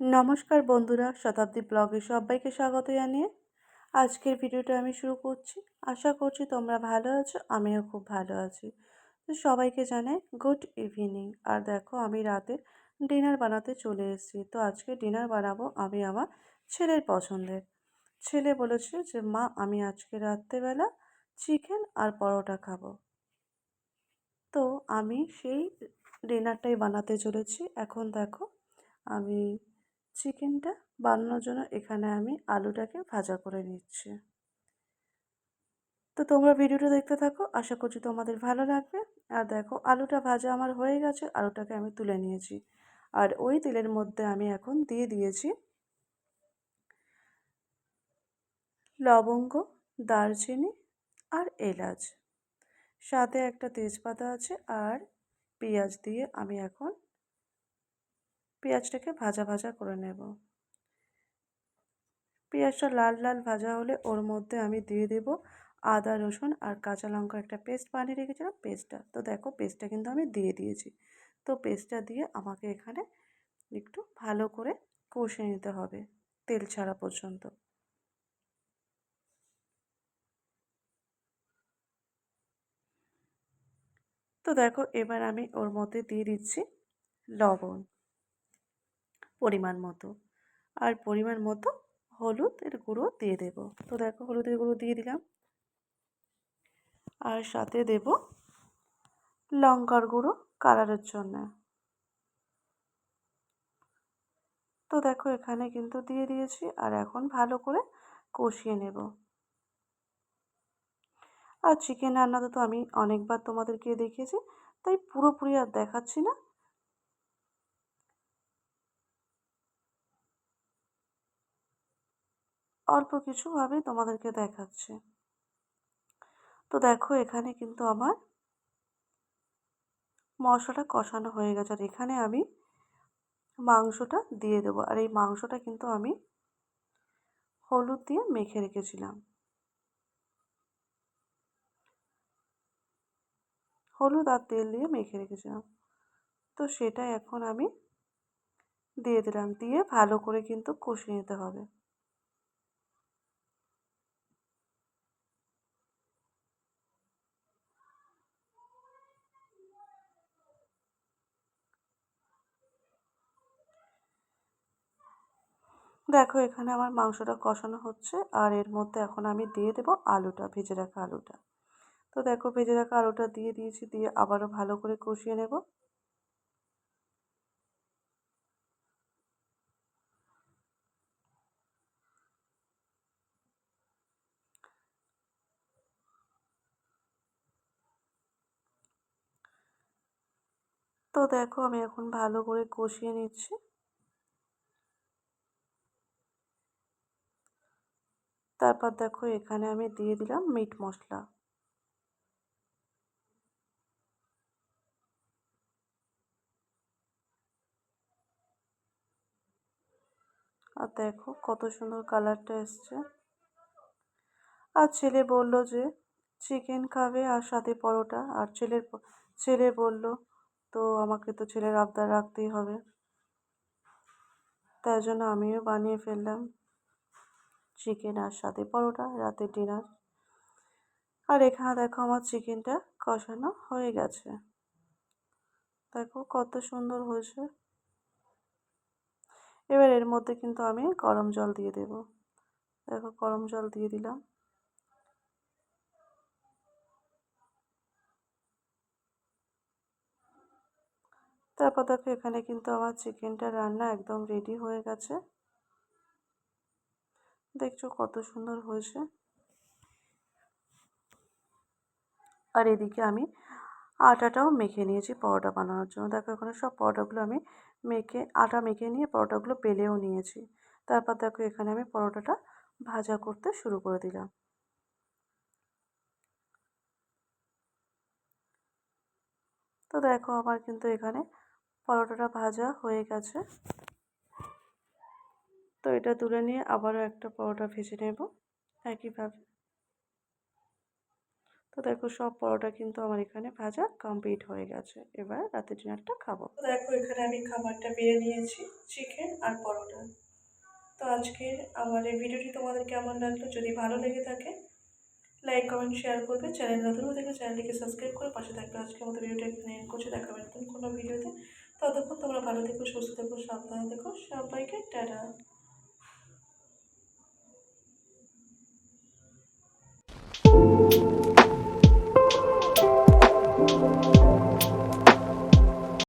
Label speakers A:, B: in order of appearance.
A: নমস্কার বন্ধুরা, শতাব্দী ব্লগে সবাইকে স্বাগত জানিয়ে আজকের ভিডিওটা আমি শুরু করছি। আশা করছি তোমরা ভালো আছো, আমিও খুব ভালো আছি। তো সবাইকে জানাই গুড ইভিনিং। আর দেখো, আমি রাতে ডিনার বানাতে চলে এসেছি। তো আজকে ডিনার বানাবো আমি আমার ছেলের পছন্দের। ছেলে বলেছে যে, মা, আমি আজকে রাত্রেবেলা চিকেন আর পরোটা খাব। তো আমি সেই ডিনারটাই বানাতে চলেছি। এখন দেখো, আমি চিকেনটা বানানোর জন্য এখানে আমি আলুটাকে ভাজা করে নিচ্ছি। তো তোমরা ভিডিওটা দেখতে থাকো, আশা করছি তোমাদের ভালো লাগবে। আর দেখো, আলুটা ভাজা আমার হয়ে গেছে, আলুটাকে আমি তুলে নিয়েছি। আর ওই তেলের মধ্যে আমি এখন দিয়ে দিয়েছি লবঙ্গ, দারচিনি আর এলাচ। সাথে একটা তেজপাতা আছে আর পেঁয়াজ দিয়ে আমি এখন পেঁয়াজটাকে ভাজা ভাজা করে নেব। পেঁয়াজটা লাল লাল ভাজা হলে ওর মধ্যে আমি দিয়ে দেব আদা, রসুন আর কাঁচা লঙ্কা একটা পেস্ট বানিয়ে রেখেছিলাম পেস্টটা। তো দেখো পেস্টটা কিন্তু আমি দিয়ে দিয়েছি। তো পেস্টটা দিয়ে আমাকে এখানে একটু ভালো করে কষে নিতে হবে তেল ছাড়া পর্যন্ত। তো দেখো এবার আমি ওর মধ্যে দিয়ে দিচ্ছি লবণ। পরিমাণ মতো। আর পরিমাণ মতো হলুদের গুঁড়ো দিয়ে দেব। তো দেখো হলুদের গুঁড়ো দিয়ে দিলাম। আর সাথে দেব লঙ্কার গুঁড়ো কালারের জন্য। তো দেখো এখানে কিন্তু দিয়ে দিয়েছি আর এখন ভালো করে কষিয়ে নেব। আর চিকেন রান্নাতে তো আমি অনেকবার তোমাদেরকে দেখিয়েছি, তাই পুরোপুরি আর দেখাচ্ছি না। অল্প কিছুভাবে তোমাদেরকে দেখাচ্ছে। তো দেখো, এখানে কিন্তু আমার মশলাটা কষানো হয়ে গেছে আর এখানে আমি মাংসটা দিয়ে দেবো। আর এই মাংসটা কিন্তু আমি হলুদ দিয়ে মেখে রেখেছিলাম। হলুদ আর তেল দিয়ে মেখে রেখেছিলাম। তো সেটা এখন আমি দিয়ে দিলাম। দিয়ে ভালো করে কিন্তু কষিয়ে নিতে হবে। দেখো, এখানে আমার মাংসটা কষানো হচ্ছে আর এর মধ্যে এখন আমি দিয়ে দেবো আলুটা, ভেজে রাখা আলুটা। তো দেখো, ভেজে রাখা আলুটা দিয়ে দিয়েছি, দিয়ে আবারও ভালো করে কষিয়ে নেব। তো দেখো, আমি এখন ভালো করে কষিয়ে নিচ্ছি। তারপর দেখো এখানে আমি দিয়ে দিলাম মিট মশলা। আর দেখো কত সুন্দর কালারটা এসছে। আর ছেলে বলল যে চিকেন খাবে আর সাথে পরোটা। আর ছেলের ছেলে বলল, তো আমাকে তো ছেলের আবদার রাখতেই হবে। তাই জন্য আমিও বানিয়ে ফেললাম। চিকেন আর সাথে পরোটা, রাতের ডিনার আর এখানে দেখো আমার চিকেনটা কষানো হয়ে গেছে। দেখো কত সুন্দর হয়েছে। এবার এর মধ্যে কিন্তু আমি গরম জল দিয়ে দেব। দেখো গরম জল দিয়ে দিলাম। তারপর দেখো এখানে কিন্তু আমার চিকেনটা রান্না একদম রেডি হয়ে গেছে। দেখছ কত সুন্দর হয়েছে। আর এদিকে আমি আটাটাও মেখে নিয়েছি পরোটা বানানোর জন্য। দেখো এখানে সব পরোটাগুলো আমি মেখে, আটা মেখে নিয়ে পরোটাগুলো পেলেও নিয়েছি। তারপর দেখো এখানে আমি পরোটাটা ভাজা করতে শুরু করে দিলাম। তো দেখো আমার কিন্তু এখানে পরোটাটা ভাজা হয়ে গেছে। তো এটা তুলে নিয়ে আবারও একটা পরোটা ভেজে নেব একইভাবে। তো দেখো সব পরোটা কিন্তু আমার এখানে ভাজা কমপ্লিট হয়ে গেছে। এবার রাতের ডিনারটা খাব। দেখো এখানে আমি খাবারটা বেড়ে নিয়েছি চিকেন আর পরোটা। তো আজকের আমার এই ভিডিওটি তোমাদের কেমন লাগল? যদি ভালো লেগে থাকে লাইক কমেন্ট শেয়ার করবে। চ্যানেল নতুন থেকে চ্যানেলটিকে সাবস্ক্রাইব করে পাশে থাকবে। আজকের মতো ভিডিওটা এখানে করছি। দেখাবে নতুন কোনো ভিডিওতে। ততক্ষণ তোমরা ভালো থেকো, সুস্থ থেকো, সাবধানে থেকো। সবাইকে টাটা।